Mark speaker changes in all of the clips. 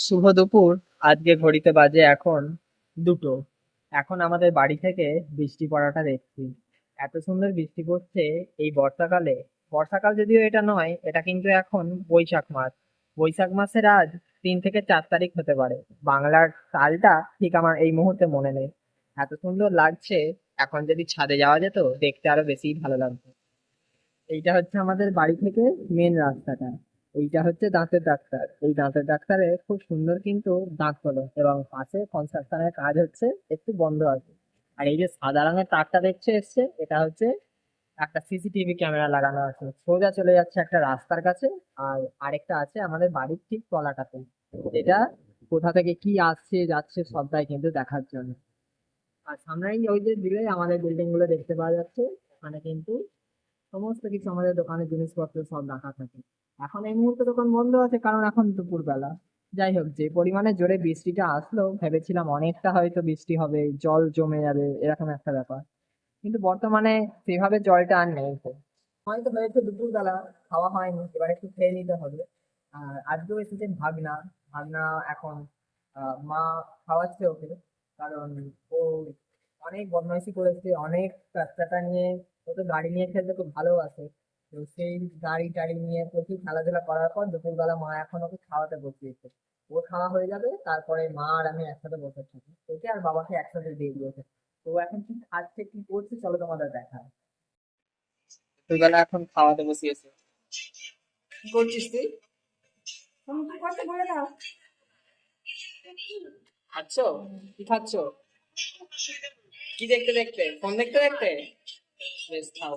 Speaker 1: শুভ দুপুর। আজকে ঘড়িতে বাজে এখন দুটো। এখন আমাদের বাড়ি থেকে বৃষ্টি পড়াটা দেখছি। এত সুন্দর বৃষ্টি পড়ছে এই বর্ষাকালে। বর্ষাকাল যদিও এটা নয়, এটা কিন্তু এখন বৈশাখ মাস। বৈশাখ মাসের আজ তিন থেকে চার তারিখ হতে পারে। বাংলার সালটা ঠিক আমার এই মুহূর্তে মনে নেই। এত সুন্দর লাগছে, এখন যদি ছাদে যাওয়া যেত, দেখতে আরও বেশি ভালো লাগতো। এইটা হচ্ছে আমাদের বাড়ি থেকে মেন রাস্তাটা। এইটা হচ্ছে দাঁতের ডাক্তার। এই দাঁতের ডাক্তারে খুব সুন্দর কিন্তু দাঁত হলো এবং পাশে কনস্ট্রাকশনের কাজ হচ্ছে, একটু বন্ধ আছে। আর এই যে সাদা রঙের তারটা দেখছে এসছে, এটা হচ্ছে একটা সিসিটিভি ক্যামেরা লাগানো আছে। সোজা চলে যাচ্ছে একটা রাস্তার কাছে আর আরেকটা আছে আমাদের বাড়ির ঠিক তলাটাতে এটা কোথা থেকে কি আসছে, যাচ্ছে সবটাই কিন্তু দেখার জন্য। আর সামনেই ওই যে দিলে আমাদের বিল্ডিংগুলো দেখতে পাওয়া যাচ্ছে, ওখানে কিন্তু সমস্ত কিছু আমাদের দোকানের জিনিসপত্র সব রাখা থাকে। এখন এই মুহূর্তে দোকান বন্ধ আছে, কারণ এখন দুপুরবেলা। যাই হোক, যে পরিমাণে জোরে বৃষ্টিটা আসলো, ভেবেছিলাম অনেকটা হয়তো বৃষ্টি হবে, জল জমে যাবে, এরকম একটা ব্যাপার। কিন্তু বর্তমানে সেভাবে জলটা আর নেই। হয়তো হয়েছে দুপুরবেলা, খাওয়া হয়নি, এবার একটু খেয়ে নিতে হবে। আর আজকেও এসেছে ভাগনা। ভাগনা এখন মা খাওয়াচ্ছে ওকে। কারণ ও অনেক বদমাইশি করেছে, অনেক বাচ্চাটা নিয়ে ও তো গাড়ি নিয়ে খেলতে খুব ভালোবাসে তো সেই গাড়ি টাড়ি নিয়ে প্রচুর খেলাধুলা করার পর দুপুরবেলা মা এখন ওকে খাওয়াতে বসিয়েছে। ও খাওয়া হয়ে যাবে তারপরে মা আর আমি একসাথে বসে থাকি। ওকে আর বাবাকে একসাথে দিয়ে দিয়েছে। তো এখন কি খাচ্ছে কি করছে চলো তোমাদের দেখা দুপুরবেলা এখন খাওয়াতে বসিয়েছে। কি করছিস তুই?
Speaker 2: তুমি কি করতে বলে দাও।
Speaker 1: খাচ্ছ? কি খাচ্ছ? কি দেখতে দেখতে? ফোন দেখতে দেখতে? বেশ খাও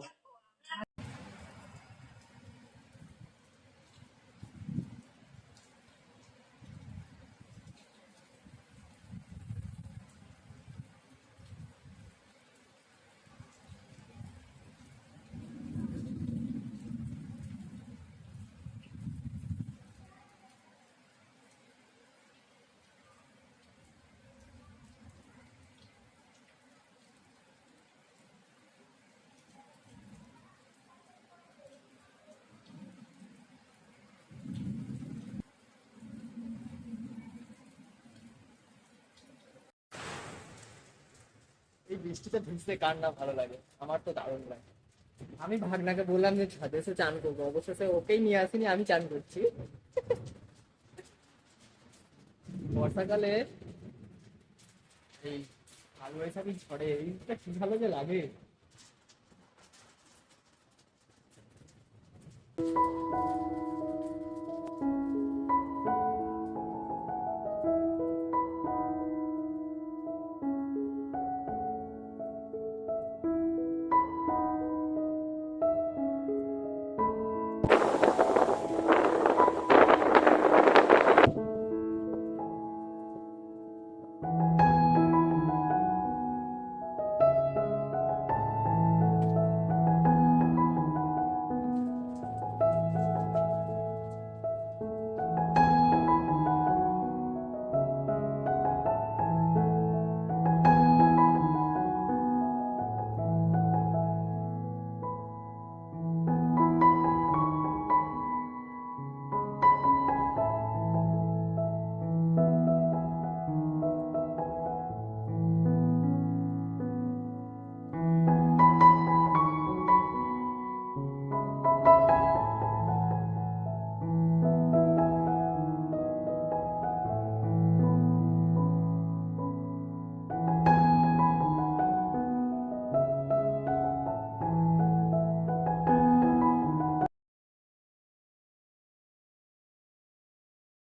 Speaker 1: বৃষ্টিতে ভিজতে কার না ভালো লাগে? আমার তো দারুণ লাগে। আমি ভাগনাকে বললাম যে, ছাদে সে চান করব। অবশেষে ওকেই নিয়ে আসিনি, আমি চান করছি। বর্ষাকালে এই আলু ঝড়ে এইটা কি ভালো যে লাগে? Thank you.